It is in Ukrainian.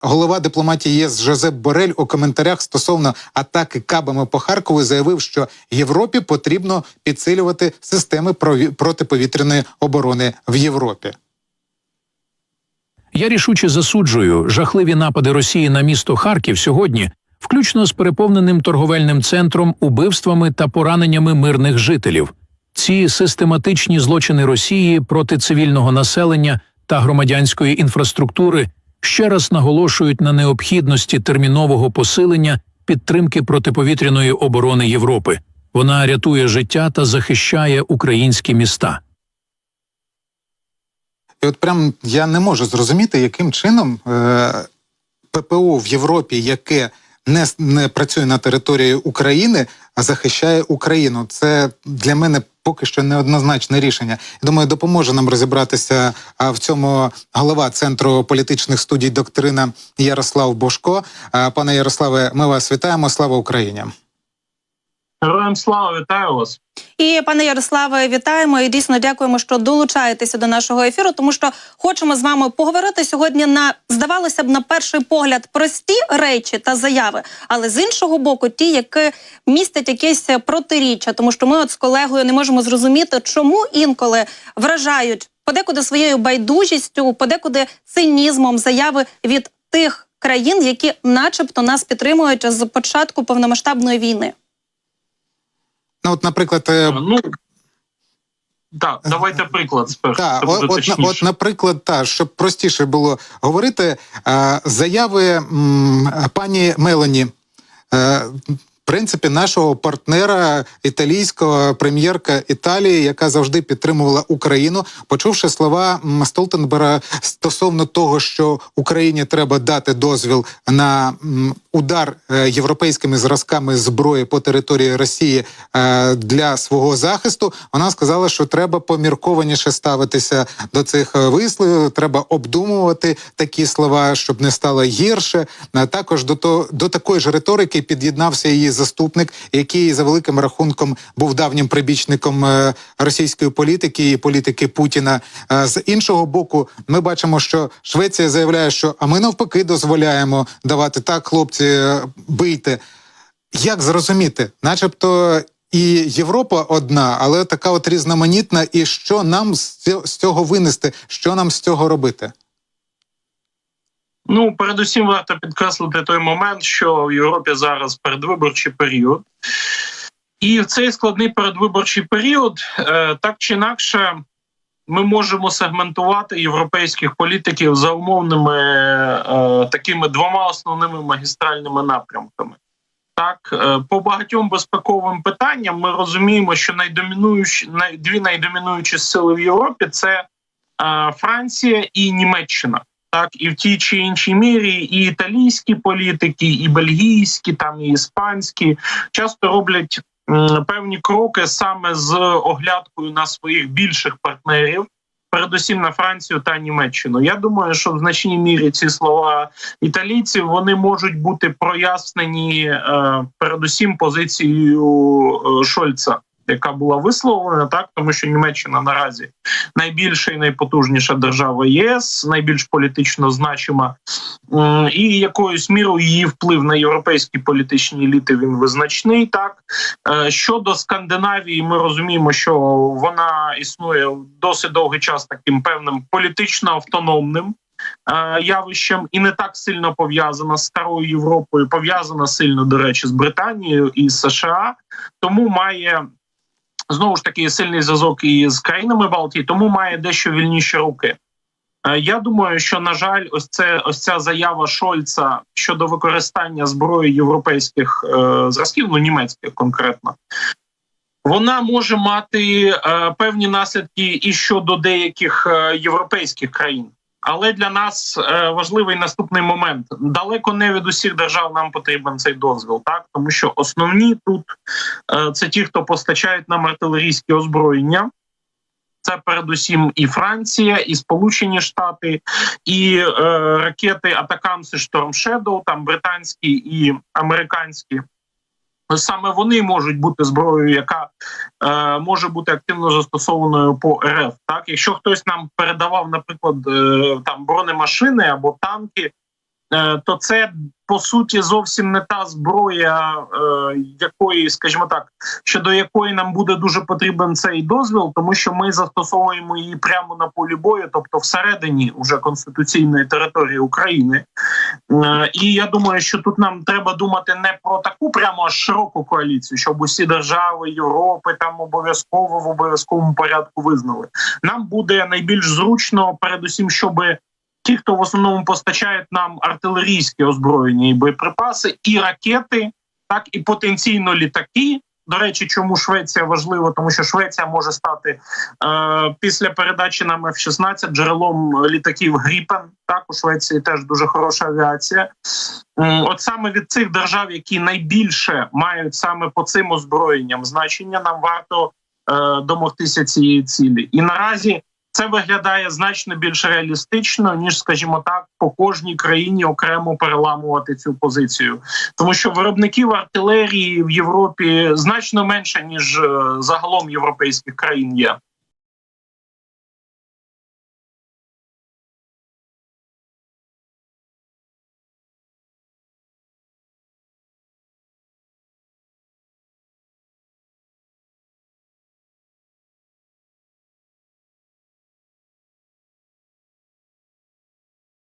Голова дипломатії ЄС Жозеп Борель у коментарях стосовно атаки кабами по Харкову заявив, що Європі потрібно підсилювати системи протиповітряної оборони в Європі. Я рішуче засуджую жахливі напади Росії на місто Харків сьогодні, включно з переповненим торговельним центром, убивствами та пораненнями мирних жителів. Ці систематичні злочини Росії проти цивільного населення та громадянської інфраструктури ще раз наголошують на необхідності термінового посилення підтримки протиповітряної оборони Європи. Вона рятує життя та захищає українські міста. І от прям я не можу зрозуміти, яким чином е, ППО в Європі, яке не, не працює на території України, а захищає Україну. Це для мене поки що неоднозначне рішення. Думаю, допоможе нам розібратися в цьому голова центру політичних студій доктрина Ярослав Бошко. Пане Ярославе, ми вас вітаємо. Слава Україні! Героям слава, вітаю вас. І пане Ярославе, вітаємо і дійсно дякуємо, що долучаєтеся до нашого ефіру, тому що хочемо з вами поговорити сьогодні на здавалося б на перший погляд прості речі та заяви, але з іншого боку, ті, які містять якесь протиріччя, тому що ми от з колегою не можемо зрозуміти, чому інколи вражають подекуди своєю байдужістю, подекуди цинізмом заяви від тих країн, які, начебто, нас підтримують з початку повномасштабної війни. Ну, от, наприклад, е, Ну так, давайте приклад спершу. Так, от, от, от, наприклад, та, щоб простіше було говорити, е, заяви м, пані Мелані. Принципі, нашого партнера італійського прем'єрка Італії, яка завжди підтримувала Україну, почувши слова Столтенбера стосовно того, що Україні треба дати дозвіл на удар е, європейськими зразками зброї по території Росії е, для свого захисту, вона сказала, що треба поміркованіше ставитися до цих е, висловів. Треба обдумувати такі слова, щоб не стало гірше. Також до то до такої ж риторики під'єднався її заступник, який за великим рахунком був давнім прибічником е, російської політики і політики Путіна. Е, З іншого боку, ми бачимо, що Швеція заявляє, що а ми навпаки дозволяємо давати так, хлопці, е, бийте. Як зрозуміти, начебто. І Європа одна, але така от різноманітна. І що нам з цього винести? Що нам з цього робити? Ну, передусім, варто підкреслити той момент, що в Європі зараз передвиборчий період. І в цей складний передвиборчий період, е, так чи інакше, ми можемо сегментувати європейських політиків за умовними е, такими двома основними магістральними напрямками. Так, е, по багатьом безпековим питанням ми розуміємо, що найдомінуючі най, дві найдомінуючі сили в Європі це Франція і Німеччина. Так, і в тій чи іншій мірі і італійські політики, і бельгійські, там і іспанські часто роблять певні кроки саме з оглядкою на своїх більших партнерів, передусім на Францію та Німеччину. Я думаю, що в значній мірі ці слова італійців вони можуть бути прояснені е, передусім позицією е, Шольца. Яка була висловлена так, тому що Німеччина наразі найбільша і найпотужніша держава ЄС, найбільш політично значима, і якоюсь мірою її вплив на європейські політичні еліти він визначний. Так Е, щодо Скандинавії, ми розуміємо, що вона існує досить довгий час таким певним політично автономним. е, Явищем і не так сильно пов'язана з старою Європою, пов'язана сильно, до речі, з Британією і США, тому має знову ж таки сильний зв'язок і з країнами Балтії, тому має дещо вільніші руки. Е, Я думаю, що на жаль, ось це ось ця заява Шольца щодо використання зброї європейських е, зразків, ну німецьких конкретно, вона може мати е, певні наслідки і щодо деяких е, європейських країн. Але для нас е, важливий наступний момент: далеко не від усіх держав нам потрібен цей дозвіл, так тому що основні тут е, це ті, хто постачають нам артилерійське озброєння. Це передусім і Франція, і Сполучені Штати, і е, ракети Атакамси Storm Shadow, там британські і американські. Саме вони можуть бути зброєю, яка е, може бути активно застосованою по РФ. Так, якщо хтось нам передавав, наприклад, е, там бронемашини або танки, то це по суті зовсім не та зброя, е, якої, скажімо так, щодо якої нам буде дуже потрібен цей дозвіл, тому що ми застосовуємо її прямо на полі бою, тобто всередині уже конституційної території України. Е, І я думаю, що тут нам треба думати не про таку прямо широку коаліцію, щоб усі держави Європи там обов'язково в обов'язковому порядку визнали. Нам буде найбільш зручно, передусім, щоб ті, хто в основному постачають нам артилерійські озброєння і боєприпаси, і ракети, так і потенційно літаки. До речі, чому Швеція важлива? Тому що Швеція може стати е, після передачі нам F-16 джерелом літаків Гріпен. Так у Швеції теж дуже хороша авіація. От саме від цих держав, які найбільше мають саме по цим озброєнням значення, нам варто е, домогтися цієї цілі. І наразі це виглядає значно більш реалістично, ніж, скажімо так, по кожній країні окремо переламувати цю позицію, тому що виробників артилерії в Європі значно менше ніж е, загалом європейських країн є.